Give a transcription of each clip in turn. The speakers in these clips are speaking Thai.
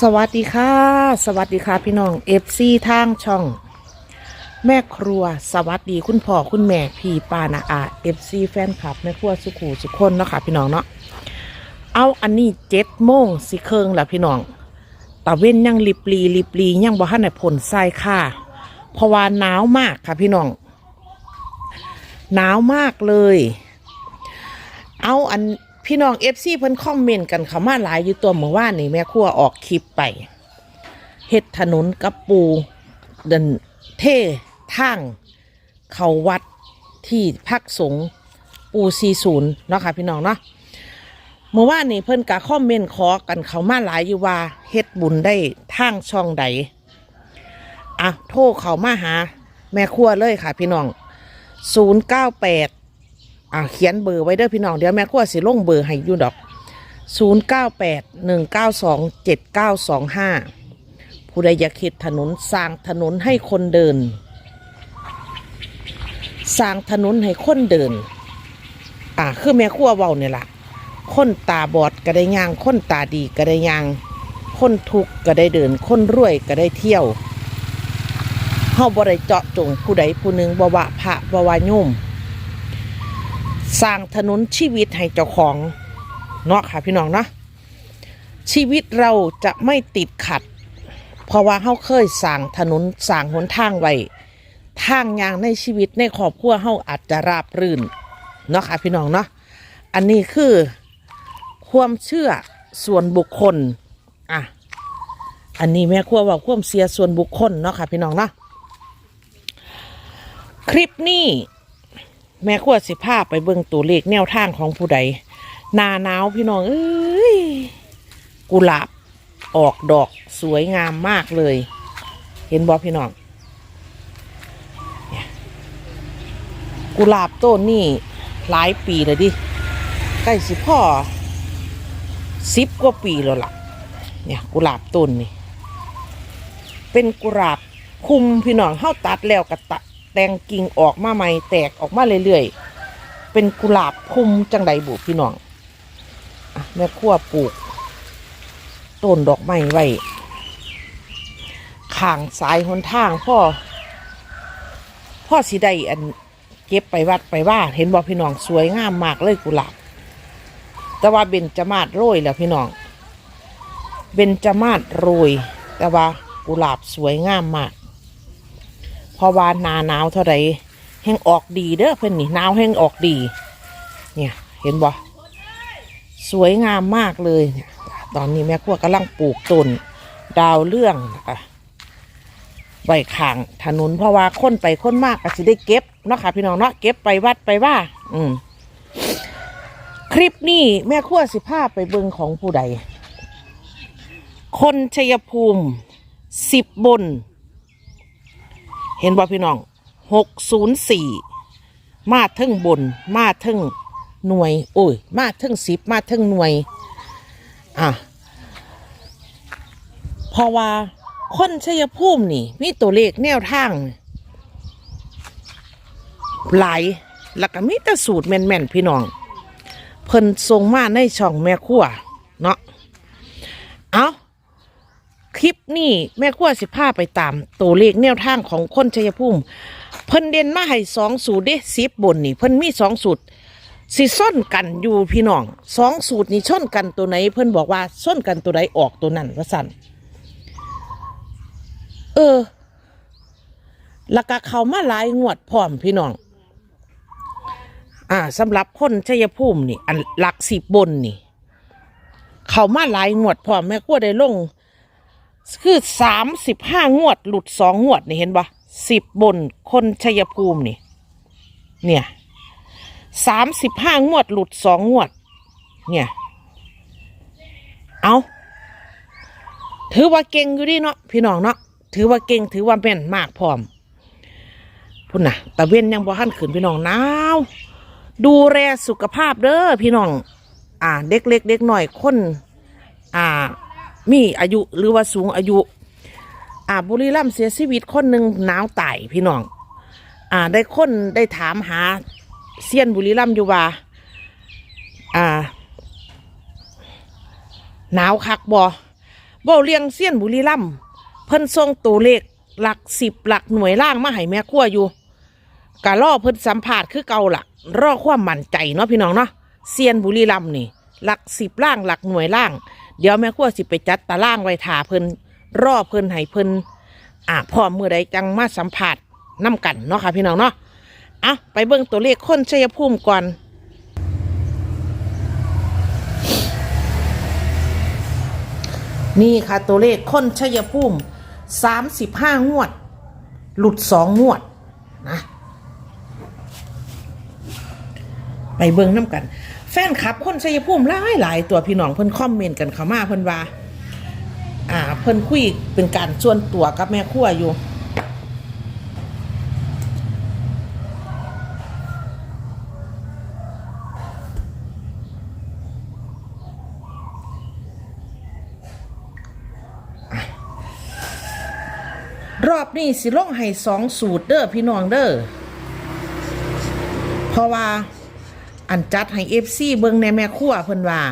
สวัสดีค่ะ สวัสดีค่ะพี่น้องเอฟซีทางช่อง แม่ครัวสวัสดีคุณพ่อคุณแม่พี่ปานาอาเอฟซีแฟนคลับแม่ครัวสุขูสุขคนเนาะค่ะพี่น้องเนาะเอาอันนี้เจ็ดโมงสิเคิงแล้วพี่น้องตะเว้นยังลิบลีลิบลียังบ่ทันได้ผลทรายค่ะ เพราะว่าหนาวมากค่ะพี่น้องหนาวมากเลย เอาอัน พี่น้องเอฟซีเพิ่นคอมเมนต์กันเขามาหลายอยู่ตัวเมื่อวานนี่แม่ครัวออกคลิปไปเฮ็ดถนนกับปูเดินเท่ทางเขาวัดที่พักสงปูซีศูนย์เนาะค่ะพี่น้องเนาะเมื่อวานนี่เพิ่นกะคอมเมนต์ขอกันเขามาหลายอยู่ว่าเฮ็ดบุญได้ทางช่องใดอะโทรเขามาหา แม่ครัวเลยค่ะพี่น้อง 098 อ่าเขียนเบอร์ไว้เด้อพี่น้องเดี๋ยวแม่ขั้วสิลงเบอร์ให้อยู่ดอก 0 9 8 1 9 2 7 9 2 5 ผู้ใดอยากเข็ดถนนสร้างถนนให้คนเดิน สร้างถนนให้คนเดิน อ่าคือแม่ขั้วเว้าเนี่ยล่ะคนตาบอดก็ได้ย่าง คนตาดีก็ได้ย่าง คนทุกข์ก็ได้เดิน คนรวยก็ได้เที่ยวเฮาบ่ได้เจาะจงผู้ใดผู้หนึ่งบ่ว่าพระบ่ว่าโยม สร้างถนนชีวิตให้เจ้าของเนาะค่ะพี่น้องเนาะชีวิตเราจะไม่ติดขัด เพราะว่าเฮาเคยสร้างถนนสร้างหนทางไว้ทางยางในชีวิตในครอบครัวเฮาอาจจะราบรื่นเนาะค่ะพี่น้องเนาะอันนี้คือความเชื่อส่วนบุคคลอะอันนี้แม่ครัวว่าความเสียส่วนบุคคลเนาะค่ะพี่น้องเนาะคลิปนี้ แม่ขั้วสิภาพไปเบิ่งตัวเลขแนวทางของผู้ใดหนาหนาวพี่น้องเอ้ยกุหลาบออกดอกสวยงามมากเลย เห็นบอพี่น้องกุหลาบต้นนี่หลายปีเลยดิใกล้สิพ่อสิบกว่าปีแล้วล่ะ เนี่ยกุหลาบต้นนี่เป็นกุหลาบคุมพี่น้องเข้าตัดแล้วกระตะ แตงกิ่งออกมาใหม่แตกออกมาเรื่อยๆ เป็นกุหลาบคุมจังใดบุพี่น้องอแม่ขั้วปลูก ต้นดอกไม้ไว้ข้างสายหนทางพ่อ พ่อสีได้อันเก็บไปวัดไปว่าเห็นบอกพี่น้องสวยงามมากเลยกุหลาบ แต่ว่าเบญจมาศโรยแล้วพี่น้อง เบญจมาศโรย แต่ว่ากุหลาบสวยงามมาก เพราะว่าหนาหนาวเท่าไรแห้งออกดีเด้อเพื่อนนี่หนาวแห้งออกดี เนี่ยเห็นบ่สวยงามมากเลยเนี่ยตอนนี้แม่ครัวกำลังปลูกต้นดาวเรื่องนะคะไว้ข้างถนนเพราะว่าคนไปค้นมากก็สิได้เก็บเนาะค่ะพี่น้องเนาะเก็บไปวัดไปว่า อืมคลิปนี้แม่ครัวสิภาพไปเบิงของผู้ใด คนชัยภูมิสิบบน เห็นบ่พี่น้องหกศูนย์สี่มาทึ่งบน มาทึ่งหน่วย โอ้ย มาทึ่งสิบมาทึ่งหน่วย อะเพราะว่าคนชัยภูมินี่ มีตัวเลขแนวทางหลายแล้วก็มีแต่สูตรแม่นๆพี่น้อง เพิ่นส่งมาในช่องแม่ครัวเนาะ คลิปนี้แม่ครัวสิพาไปตาม ตัวเลขแนวทางของคนชัยภูมิเพิ่นเด่นมาให้สองสูตรเด้สิบบนนี่เพิ่นมีสองสูตรสิส้นกันอยู่พี่น้องสองสูตรนี่ชนกันตัวไหน เพิ่นบอกว่าส้นกันตัวไหนออกตัวนั้นว่าสั่นเออล้วก็เขามาหลายงวดพร้อมพี่น้อง อ่าสำหรับคนชัยภูมินี่ อันหลักสิบบนนี่ เขามาหลายงวดพร้อมแม่ครัวได้ลง คือสามสิบห้างวด หลุดสองงวด นี่เห็นปะสิบบนคนชัยภูมินี่ เนี่ยสามสิบห้างวด หลุดสองงวด เนี่ย เอาถือว่าเก่งอยู่ดีเนาะพี่น้องเนาะถือว่าเก่งถือว่าแม่นมากพร้อมพุ่นน่ะตะเว้นยังบ่ทันขึ้นพี่น้องหนาวดูแลสุขภาพเด้อพี่น้อง อ่า เด็กเล็กเด็กหน่อยคน อ่า มีอายุหรือว่าสูงอายุ อ่าบุรีรัมย์เสียชีวิตคนหนึ่งหนาวตายพี่น้อง อ่า ได้คนได้ถามหาเซียนบุรีรัมย์อยู่ว่า อ่า หนาวคักบ่เว้าเลี้ยงเซียนบุรีรัมย์เพิ่นส่งตัวเลขหลักสิบหลักหน่วยล่างมาให้แม่ครัวอยู่กะล่อเพิ่นสัมภาษณ์คือเก่าล่ะรอความมั่นใจเนาะพี่น้องเนาะเซียนบุรีรัมย์นี่ หลักสิบล่างหลักหน่วยล่าง เดี๋ยวแม่ครัวสิไปจัดตารางไว้ถาเพิ่นรอเพิ่นให้เพิ่นอ่าพร้อมมือใดจังมาสัมภาษณ์น้กันเนาะค่ะพี่น้องเนาะอะไปเบิ่งตัวเลขคนชัยภูมิก่อนนี่ค่ะตัวเลขคนชัยภูมิสามสิบห้างวด หลุดสองงวดนะ ไปเบิ่งน้ำกัน นคลับคนชัยภูมิหลายหลายตัวพี่น้องเพิ่นคอมเมนต์กันเข้ามาเพิ่นว่าอ่าเพิ่นคุยเป็นการส่วนตัวกับแม่ครัวอยู่รอบนี้สิลงให้สองสูตรเด้อพี่น้องเด้อเพราะว่า อันจัดให้เอฟซีเบิงในแม่ครัวเพิ่นว่า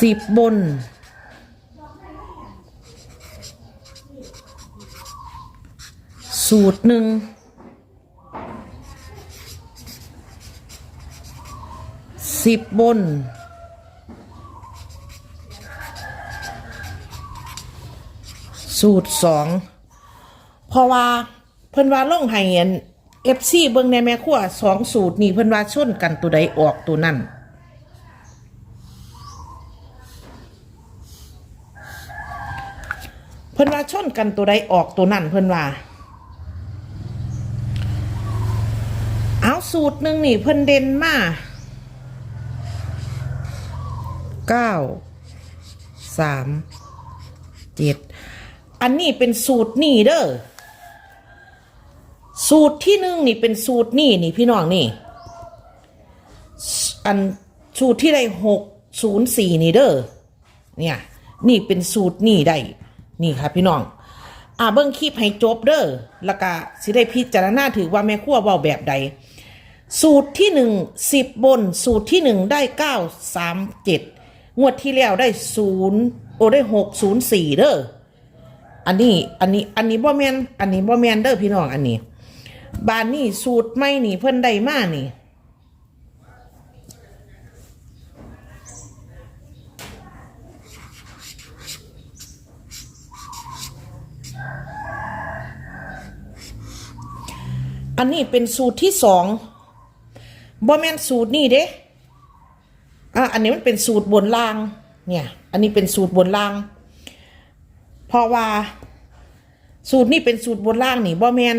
สิบบนสูตรหนึ่ง สิบบน สูตรสองเพราะว่าเพิ่นว่าล่องให้เงินเอฟซีเบิ่งในแม่ครัวสองสูตรนี่เพิ่นว่าชนกันตัวใดออกตัวนั้นเพิ่นว่าชนกันตัวใดออกตัวนั้นเพิ่นว่าเอาสูตรหนึ่งนี่เพิ่นเด่นมา เก้าสามเจ็ดอันนี้เป็นสูตรนี่เด้อสูตรที่หนึ่งนี่เป็นสูตรนี่นี่พี่น้องนี่ อันสูตรที่ได้หกศูนย์สี่นี่เด้อเนี่ย นี่เป็นสูตรนี่ได้ นี่ค่ะพี่น้องอ่าเบิ้งคลิปให้จบเด้อแล้วก็สิได้พิจารณาถือว่าแม่ครัวเว้าแบบใด สูตรที่หนึ่งสิบบน สูตรที่หนึ่งได้เก้าสามเจ็ด งวดที่แล้วได้ศูนย์โอได้หกศูนย์สี่เด้ออันนี้อันนี้อันนี้บ่แมนอันนี้บ่แมนเด้อพี่น้องอันนี้ บานนี่สูตรไม่นี่เพิ่นได้มานี่อันนี้เป็นสูตรที่สองบ่แมนสูตรนี่เด้ อะอันนี้มันเป็นสูตรบนล่าง เนี่ย อันนี้เป็นสูตรบนล่าง เพราะว่า สูตรนี่เป็นสูตรบนล่างนี่บ่แมน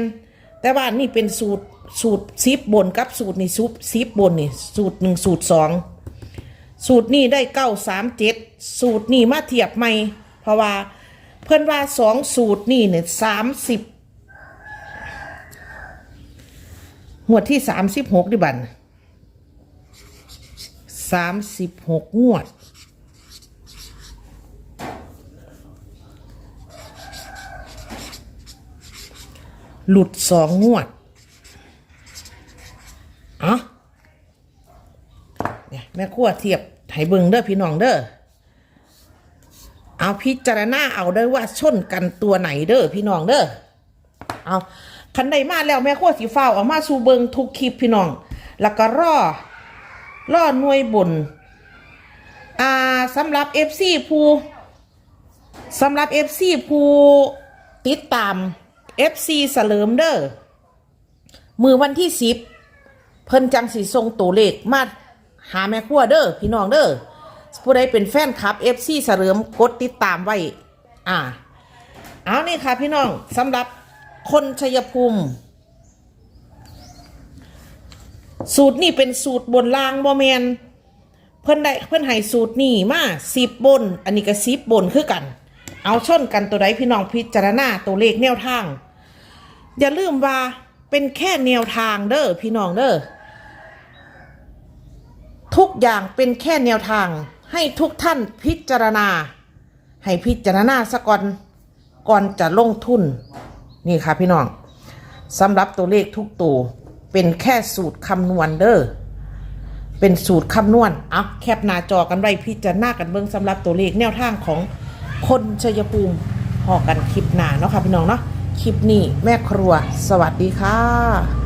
แต่ว่านี่เป็นสูตรสูตรซิบบนกับสูตรนี่ซุปซิบบนนี่สูตรหนึ่งสูตรสองสูตรนี่ได้เก้าสามเจ็ดสูตรนี่มาเทียบใหม่ เพราะว่าเพื่อนว่าสองสูตรนี่เนี่ยสามสิบงวดที่สามสิบหกดิบัน สามสิบหกงวด หลุดสองงวดเอะเนี่ยแม่ขั้วเทียบไถเบิงเด้อพี่น้องเด้อเอาพิจารณาเอาได้ว่าชนกันตัวไหนเด้อพี่น้องเด้อเอาคันใดมาแล้วแม่ขั้วสีฟ้าออกมาสู่เบิงทุกคลิปพี่น้อง แล้วก็รอ รอหน่วยบน อ่าสำหรับ FC ผู้สำหรับ FC ผู้ติดตาม FC เสลิมเด้อมือวันที่สิบเพิ่นจังสีทรงตัวเลขมาหาแม่ขั้วเด้อพี่น้องเด้อผู้ใดเป็นแฟนคลับ FC เสลิมกดติดตามไว้ อ่า เอานี่ค่ะพี่น้องสำหรับคนชัยภูมิ สูตรนี่เป็นสูตรบนล่างบ่แมนเพิ่นได้เพิ่นให้สูตรนี่มาสิบบน อันนี้ก็สิบบนคือกัน เอาชนกันตัวใดพี่น้องพิจารณาตัวเลขแนวทาง อย่าลืมว่าเป็นแค่แนวทางเด้อพี่น้องเด้อทุกอย่างเป็นแค่แนวทางให้ทุกท่านพิจารณา ให้พิจารณาสะก่อนก่อนจะลงทุน นี่ค่ะพี่น้องสำหรับตัวเลขทุกตัว เป็นแค่สูตรคำนวณเด้อเป็นสูตรคำนวณอะแคปหน้าจอกันไว้พิจารณากันเบื้องสำหรับตัวเลขแนวทางของคนชัยภูมิพอกันคลิปหน้าเนาะค่ะพี่น้องเนาะคลิปนี้แม่ครัว สวัสดีค่ะ